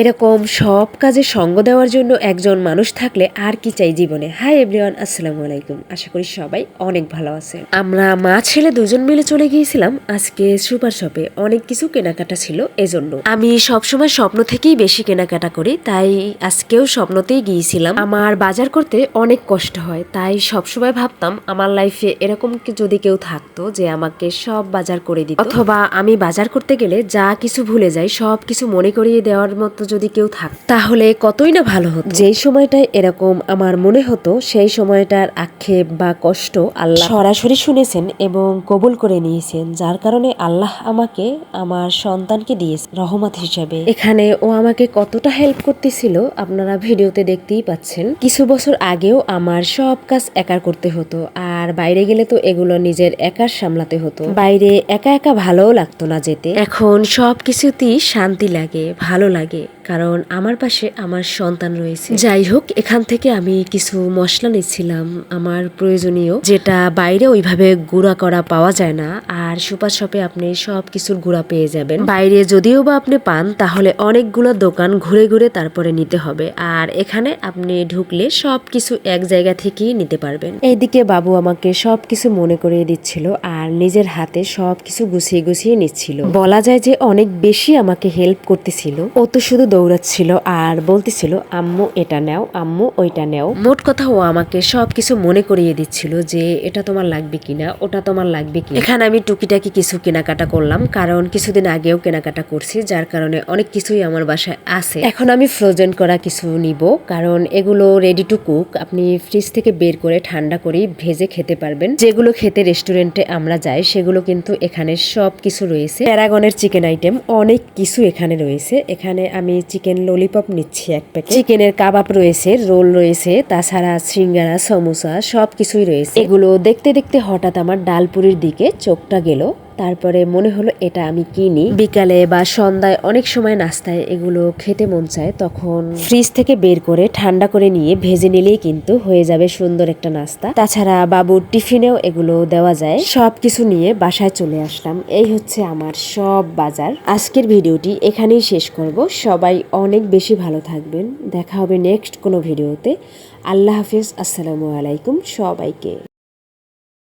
এরকম সব কাজে সঙ্গ দেওয়ার জন্য একজন মানুষ থাকলে আর কি চাই জীবনে? হাই এভরিওয়ান আসসালামু আলাইকুম। আশা করি সবাই অনেক ভালো আছে আমরা মা ছেলে দুজন মিলে চলে গিয়েছিলাম আজকে সুপার শপে। অনেক কিছু কেনাকাটা ছিল এজন্য। আমি সবসময় স্বপ্ন থেকেই বেশি কেনাকাটা করি, তাই আজকেও স্বপ্নতেই গিয়েছিলাম। আমার বাজার করতে অনেক কষ্ট হয়, তাই সবসময় ভাবতাম আমার লাইফে এরকম যদি কেউ থাকতো যে আমাকে সব বাজার করে দিত। অথবা আমি বাজার করতে গেলে যা কিছু ভুলে যাই, সব কিছু মনে করিয়ে দেওয়ার মতো যদি কেউ থাক, তাহলে কতই না ভালো হতো। যেই সময়টায় এরকম আমার মনে হতো, সেই সময়টার আক্ষেপ বা কষ্ট আল্লাহ সরাসরি শুনেছেন এবং কবুল করে নিয়েছেন, যার কারণে আল্লাহ আমাকে, আমার সন্তানকে দিয়েছে রহমত হিসাবে। এখানে ও আমাকে কতটা হেল্প করতেছিল, আপনারা ভিডিওতে দেখতেই পাচ্ছেন। কিছু বছর আগেও আমার সব কাজ একার করতে হতো আর বাইরে গেলে তো এগুলো নিজের একার সামলাতে হতো। বাইরে একা একা ভালোও লাগতো না যেতে। এখন সব কিছুতেই শান্তি লাগে ভালো লাগে কারণ আমার পাশে আমার সন্তান রয়েছে। যাই হোক এখান থেকে আমি কিছু মশলা নিচ্ছিলাম আমার প্রয়োজনীয় যেটা বাইরে ওইভাবে গুঁড়া করা পাওয়া যায় না আর সুপার শপে আপনি সব কিছুর গুঁড়া পেয়ে যাবেন। বাইরে যদিও বা আপনি পান তাহলে অনেকগুলো দোকান ঘুরে ঘুরে তারপরে নিতে হবে আর এখানে আপনি ঢুকলে সব কিছু এক জায়গা থেকেই নিতে পারবেন। এইদিকে বাবু আমাকে সব কিছু মনে করিয়ে দিচ্ছিল আর নিজের হাতে সব কিছু গুছিয়ে গুছিয়ে নিচ্ছিল। বলা যায় যে অনেক বেশি আমাকে হেল্প করতেছিল। ও তো শুধু দৌড়াচ্ছিল আর বলতেছিল, আম্মু, এটা নাও, আম্মু, ওইটা নাও। মোট কথা ও আমাকে সব কিছু মনে করিয়ে দিচ্ছিল যে এটা তোমার লাগবে কিনা, ওটা তোমার লাগবে কিনা। এখানে আমি টুকিটাকি কিছু কেনাকাটা করলাম, কারণ কিছুদিন আগেও কেনাকাটা করছি, যার কারণে অনেক কিছুই আমার বাসায় আছে। এখন আমি ফ্রোজেন করা কিছু নিব, কারণ এগুলো রেডি টু কুক আপনি ফ্রিজ থেকে বের করে ঠান্ডা করেই ভেজে খেতে পারবেন। যেগুলো খেতে রেস্টুরেন্টে আমরা যাই, সেগুলো কিন্তু এখানে সব কিছু রয়েছে। প্যারাগনের চিকেন আইটেম অনেক কিছু এখানে রয়েছে। এখানে আমি চিকেন ললিপপ নিচ্ছি এক প্যাকেট চিকেনের কাবাব রয়েছে রোল রয়েছে, তাছাড়া সিঙ্গারা সমোসা সব কিছুই রয়েছে। এগুলো দেখতে দেখতে হঠাৎ আমার ডালপুরির দিকে চোখটা গেল। তারপরে মনে হলো, এটা আমি কিনি। বিকালে বা সন্ধ্যায় অনেক সময় নাস্তায় এগুলো খেতে মন চায়, তখন ফ্রিজ থেকে বের করে ঠান্ডা করে নিয়ে ভেজে নিলেই কিন্তু হয়ে যাবে সুন্দর একটা নাস্তা। তাছাড়া বাবুর টিফিনেও এগুলো দেওয়া যায়। সব কিছু নিয়ে বাসায় চলে আসলাম। এই হচ্ছে আমার সব বাজার। আজকের ভিডিওটি এখানেই শেষ করব। সবাই অনেক বেশি ভালো থাকবেন। দেখা হবে নেক্সট কোনো ভিডিওতে। আল্লাহ হাফিজ। আসসালামু আলাইকুম সবাইকে।